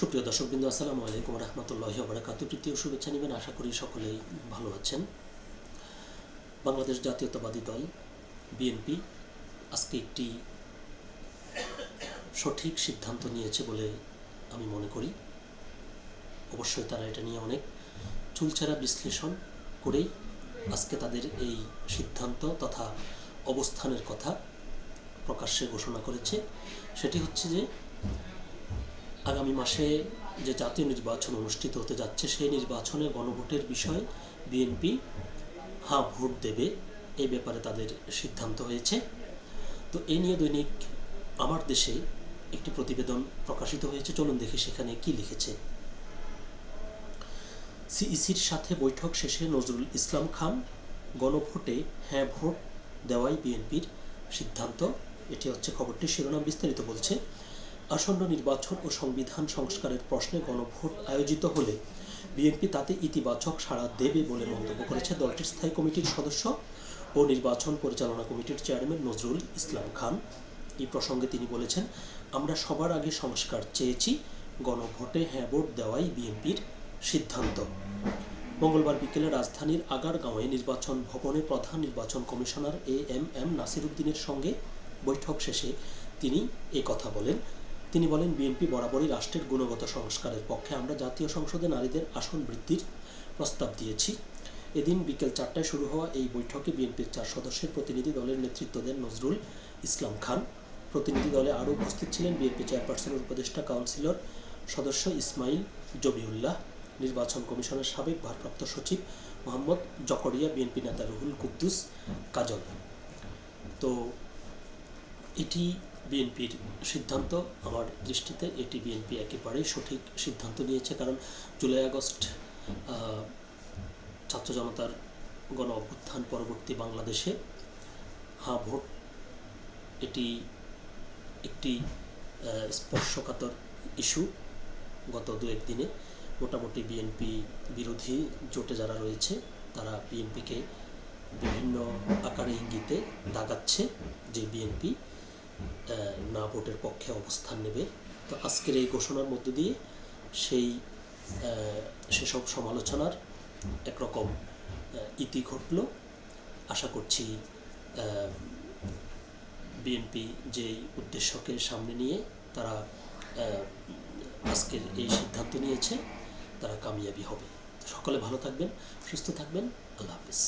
সুপ্রিয় দর্শকবৃন্দ, আসসালামু আলাইকুম রহমতুল্লাহ বারাকাতু তৃতীয় শুভেচ্ছা নেবেন, আশা করি সকলেই ভালো আছেন। বাংলাদেশ জাতীয়তাবাদী দল, বিএনপি, আজকে একটি সঠিক সিদ্ধান্ত নিয়েছে বলে আমি মনে করি। অবশ্যই তারা এটা নিয়ে অনেক চুলচেরা বিশ্লেষণ করেই আজকে তাদের এই সিদ্ধান্ত তথা অবস্থানের কথা প্রকাশ্যে ঘোষণা করেছে। সেটি হচ্ছে যে আগামী মাসে যে জাতীয় নির্বাচন অনুষ্ঠিত হতে যাচ্ছে, সেই নির্বাচনে গণভোটের বিষয়ে বিএনপি হ্যাঁ ভোট দেবে এই ব্যাপারে তাদের সিদ্ধান্ত হয়েছে। তো এই নিয়ে দৈনিক আমার দেশে একটি প্রতিবেদন প্রকাশিত হয়েছে। চলুন দেখি সেখানে কি লিখেছে। সিইসির সাথে বৈঠক শেষে নজরুল ইসলাম খান, গণভোটে হ্যাঁ ভোট দেওয়াই বিএনপির সিদ্ধান্ত। এটি হচ্ছে খবরটি শিরোনাম, বিস্তারিত বলছে আসন্ন নির্বাচন ও সংবিধান সংস্কারের প্রশ্নে গণভোট আয়োজিত হলে বিএনপি তাতে ইতিবাচক সাড়া দেবে বলে মন্তব্য করেছে দলটির স্থায়ী কমিটির সদস্য ও নির্বাচন পরিচালনা কমিটির চেয়ারম্যান নজরুল ইসলাম খান। এই প্রসঙ্গে তিনি বলেছেন, আমরা সবার আগে সংস্কার চেয়েছি, গণভোটে হ্যাঁ ভোট দেওয়াই বিএনপির সিদ্ধান্ত। মঙ্গলবার বিকেলে রাজধানীর আগারগাঁওয়ে নির্বাচন ভবনে প্রধান নির্বাচন commissioner A M M Nasir উদ্দিনের সঙ্গে বৈঠক শেষে তিনি কথা বলেন। তিনি বলেন, বিএনপি বরাবরই রাষ্ট্রের গুণগত সংস্কারের পক্ষে আমরা জাতীয় সংসদে নারীদের আসন বৃদ্ধির প্রস্তাব দিয়েছি। এদিন বিকেল চারটায় শুরু হওয়া এই বৈঠকে বিএনপির চার সদস্যের প্রতিনিধি দলের নেতৃত্ব দেন নজরুল ইসলাম খান। প্রতিনিধি দলে আরও উপস্থিত ছিলেন বিএনপি চেয়ারপারসনের উপদেষ্টা কাউন্সিলর সদস্য ইসমাইল জবিউল্লাহ, নির্বাচন কমিশনের সাবেক ভারপ্রাপ্ত সচিব মোহাম্মদ জকরিয়া, বিএনপি নেতা রুহুল কুদ্দুস, কাজল। তো এটি বিএনপির সিদ্ধান্ত, আমার দৃষ্টিতে এটি বিএনপি একেবারেই সঠিক সিদ্ধান্ত নিয়েছে। কারণ জুলাই আগস্ট ছাত্র জনতার গণ অভ্যুত্থান পরবর্তী বাংলাদেশে হ্যাঁ ভোট, এটি একটি স্পর্শকাতর ইস্যু। গত দু একদিনে মোটামুটি বিএনপি বিরোধী জোটে যারা রয়েছে, তারা বিএনপিকে বিভিন্ন আকারে ইঙ্গিতে দাগাচ্ছে যে বিএনপি না ভোটের পক্ষে অবস্থান নেবে। তো আজকের এই ঘোষণার মধ্য দিয়ে সেই সেসব সমালোচনার একরকম ইতি ঘটল। আশা করছি বিএনপি যেই উদ্দেশ্যকে সামনে নিয়ে তারা আজকের এই সিদ্ধান্ত নিয়েছে, তারা কামিয়াবি হবে। সকলে ভালো থাকবেন, সুস্থ থাকবেন। আল্লাহ হাফিজ।